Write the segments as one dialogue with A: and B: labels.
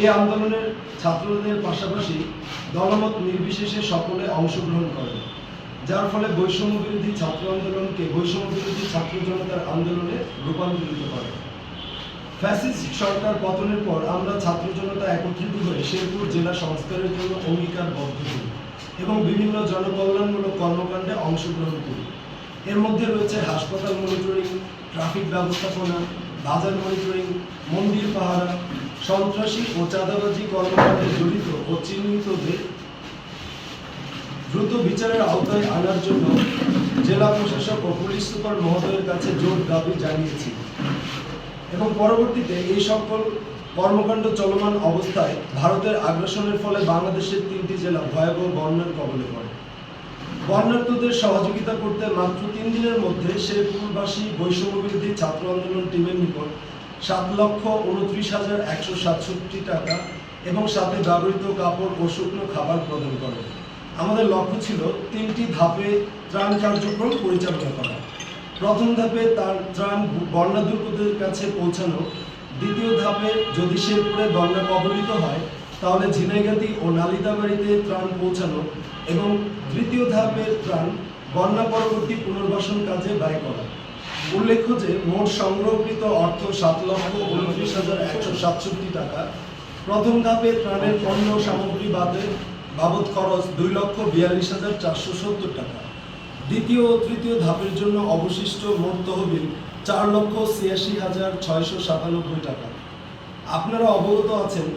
A: এই আন্দোলনের ছাত্রদের পাশাপাশি দলমত নির্বিশেষে সকলে অংশগ্রহণ করেন যার ফলে বৈষম্য বিরোধী ছাত্র আন্দোলনকে বৈষম্য বিরোধী ছাত্র জনতার আন্দোলনে রূপান্তরিত করে। ফ্যাসিস্ট সরকার পতনের পর আমরা ছাত্র জনতা একত্রিত হয়ে শেরপুর জেলা সংস্কারের জন্য অঙ্গীকারবদ্ধ হই এবং বিভিন্ন জনকল্যাণমূলক কর্মকাণ্ডে অংশগ্রহণ করি। এর মধ্যে রয়েছে হাসপাতাল মনিটরিং, ট্রাফিক ব্যবস্থাপনা, বাজার মনিটরিং, মন্দির পাহারা সন্ত্রাসী ও চাঁদাবাজি কর্মকাণ্ডে জড়িত ও চিহ্নিতদের দ্রুত বিচারের আওতায় আনার জন্য জেলা প্রশাসক ও পুলিশ সুপার মহোদয়ের কাছে জোর দাবি জানিয়েছি এবং পরবর্তীতে এই সকল কর্মকাণ্ড চলমান অবস্থায় ভারতের আগ্রাসনের ফলে বাংলাদেশের তিনটি জেলা ভয়াবহ বন্যার কবলে পড়ে। বন্যার্থদের সহযোগিতা করতে মাত্র তিন দিনের মধ্যে শেরপুরবাসী বৈষম্য বিরোধী ছাত্র আন্দোলন টিমের নিকট সাত লক্ষ উনত্রিশ হাজার একশো সাতষট্টি টাকা এবং সাথে ব্যবহৃত কাপড় ও শুকনো খাবার প্রদান করে। আমাদের লক্ষ্য ছিল তিনটি ধাপে ত্রাণ কার্যক্রম পরিচালনা করা। প্রথম ধাপে তার ত্রাণ বন্যা দুর্গতদের কাছে পৌঁছানো। দ্বিতীয় ধাপে যদি শেরপুরে বন্যা কবলিত হয়, তাহলে ঝিনাইগাতি ও নালিতাবাড়িতে ত্রাণ পৌঁছানো এবং তৃতীয় ধাপের ত্রাণ বন্যা পরবর্তী পুনর্বাসন কাজে ব্যয় করা। উল্লেখ্য যে মোট সংগ্রহকৃত অর্থ সাত লক্ষ উনত্রিশ হাজার একশো সাতষট্টি টাকা। প্রথম ধাপে ত্রাণের পণ্য সামগ্রী বাদে বাবদ খরচ দুই লক্ষ বিয়াল্লিশ হাজার চারশো সত্তর টাকা। দ্বিতীয় ও তৃতীয় ধাপের জন্য অবশিষ্ট মোট তহবিল চার লক্ষ ছিয়াশি হাজার ছয়শো সাতানব্বই টাকা। আপনারা অবগত আছেন,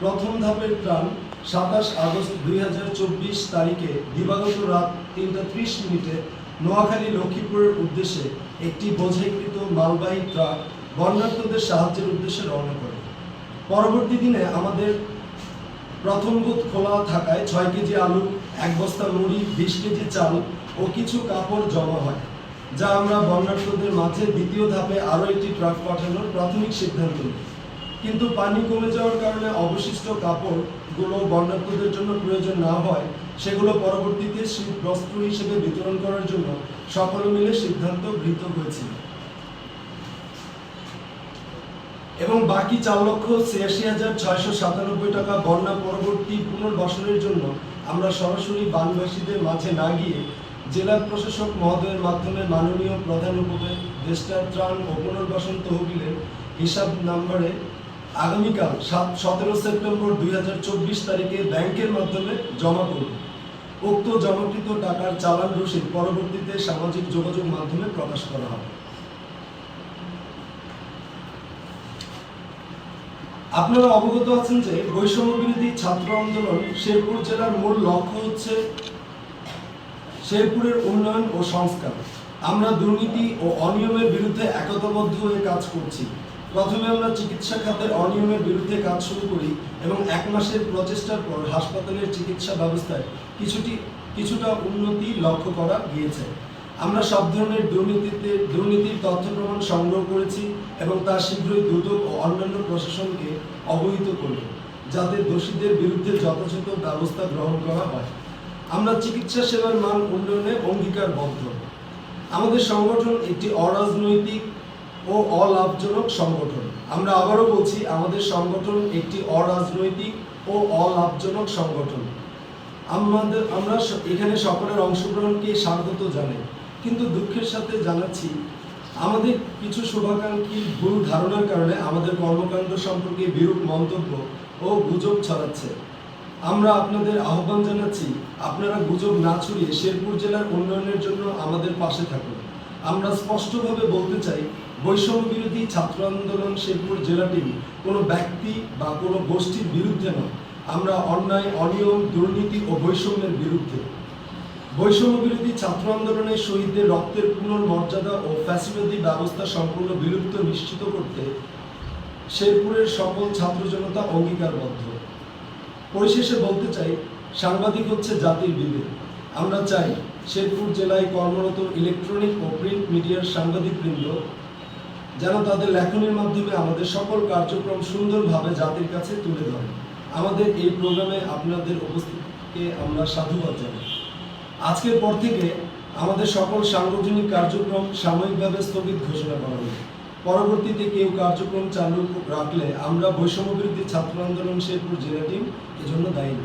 A: প্রথম ধাপের ত্রাণ সাতাশ আগস্ট দুই হাজার চব্বিশ তারিখে দিবাগত রাত তিনটা ত্রিশ মিনিটে নোয়াখালী লক্ষ্মীপুরের উদ্দেশ্যে একটি বোঝাইকৃত মালবাহী ট্রাক বন্যার্থদের সাহায্যের উদ্দেশ্যে রওনা করে। পরবর্তী দিনে আমাদের প্রথম বুথ খোলা থাকায় ছয় কেজি আলু, এক বস্তা মুড়ি, বিশ কেজি চাল ও কিছু কাপড় জমা হয়, যা আমরা বন্যার্থদের মাঝে দ্বিতীয় ধাপে আরও একটি ট্রাক পাঠানোর প্রাথমিক সিদ্ধান্ত নিই। কিন্তু পানি কমে যাওয়ার কারণে অবশিষ্ট কাপড়গুলো বন্যার্থদের জন্য প্রয়োজন না হয়, সেগুলো পরবর্তীতে শীত বস্ত্র হিসেবে বিতরণ করার জন্য সকলে মিলে সিদ্ধান্ত গৃহীত হয়েছিল এবং বাকি চার লক্ষ ছিয়াশি হাজার ছয়শো সাতানব্বই টাকা বন্যা পরবর্তী পুনর্বাসনের জন্য আমরা সরাসরি বানবাসীদের মাঝে না গিয়ে জেলা প্রশাসক মহোদয়ের মাধ্যমে মাননীয় প্রধান উপদেষ্টার ত্রাণ ও পুনর্বাসন তহবিলের হিসাব নাম্বারে আগামীকাল সাত, সতেরো সেপ্টেম্বর দুই হাজার চব্বিশ তারিখে ব্যাংকের মাধ্যমে জমা করব উক্ত জমাকৃত টাকার চালান রসিদ পরবর্তীতে সামাজিক যোগাযোগ মাধ্যমে প্রকাশ করা হবে। আপনারা অবগত আছেন যে বৈষম্য বিরোধী ছাত্র আন্দোলন শেরপুর জেলার মূল লক্ষ্য হচ্ছে শেরপুরের উন্নয়ন ও সংস্কার। আমরা দুর্নীতি ও অনিয়মের বিরুদ্ধে একতাবদ্ধ হয়ে কাজ করছি। প্রথমে আমরা চিকিৎসা খাতের অনিয়মের বিরুদ্ধে কাজ শুরু করি এবং এক মাসের প্রচেষ্টার পর হাসপাতালের চিকিৎসা ব্যবস্থায় কিছুটি, কিছুটা উন্নতি লক্ষ্য করা গিয়েছে। আমরা সব ধরনের দুর্নীতিতে, দুর্নীতির তথ্য প্রমাণ সংগ্রহ করেছি এবং তা শীঘ্রই দুদক ও অন্যান্য প্রশাসনকে অবহিত করব যাতে দোষীদের বিরুদ্ধে যথাযথ ব্যবস্থা গ্রহণ করা হয়। আমরা চিকিৎসা সেবার মান উন্নয়নে অঙ্গীকারবদ্ধ। আমাদের সংগঠন একটি অরাজনৈতিক ও অলাভজনক সংগঠন। আমরা আবারও বলছি, আমাদের সংগঠন একটি অরাজনৈতিক ও অলাভজনক সংগঠন। আমাদের, আমরা এখানে সকলের অংশগ্রহণকে স্বাগত জানাই। কিন্তু দুঃখের সাথে জানাচ্ছি, আমাদের কিছু শুভাকাঙ্ক্ষী ভুল ধারণার কারণে আমাদের কর্মকাণ্ড সম্পর্কে বিরূপ মন্তব্য ও গুজব ছড়াচ্ছে। আমরা আপনাদের আহ্বান জানাচ্ছি, আপনারা গুজব না ছড়িয়ে শেরপুর জেলার উন্নয়নের জন্য আমাদের পাশে থাকুন। আমরা স্পষ্টভাবে বলতে চাই বৈষম্য বিরোধী ছাত্র আন্দোলন শেরপুর জেলাটি কোনো ব্যক্তি বা কোনো গোষ্ঠীর বিরুদ্ধে নয়। আমরা অন্যায়, অনিয়ম, দুর্নীতি ও বৈষম্যের বিরুদ্ধে। বৈষম্য বিরোধী ছাত্র আন্দোলনের শহীদদের রক্তের পুনর্মর্যাদা ও ফ্যাসিবাদী ব্যবস্থা সম্পূর্ণ বিলুপ্ত নিশ্চিত করতে শেরপুরের সকল ছাত্র জনতা অঙ্গীকারবদ্ধ। পরিশেষে বলতে চাই, সাংবাদিক হচ্ছে জাতির বিবেক। আমরা চাই শেরপুর জেলায় কর্মরত ইলেকট্রনিক ও প্রিন্ট মিডিয়ার সাংবাদিকবৃন্দ যেন তাদের লেখনের মাধ্যমে আমাদের সকল কার্যক্রম সুন্দরভাবে জাতির কাছে তুলে ধরে। আমাদের এই প্রোগ্রামে আপনাদের উপস্থিতিকে আমরা সাধুবাদ জানাই। আজকের পর থেকে আমাদের সকল সাংগঠনিক কার্যক্রম সাময়িকভাবে স্থগিত ঘোষণা করা হলো। পরবর্তীতে কেউ কার্যক্রম চালু রাখলে আমরা বৈষম্য বিরোধী ছাত্র আন্দোলন শেরপুর জেলা টিম এজন্য দায়ী।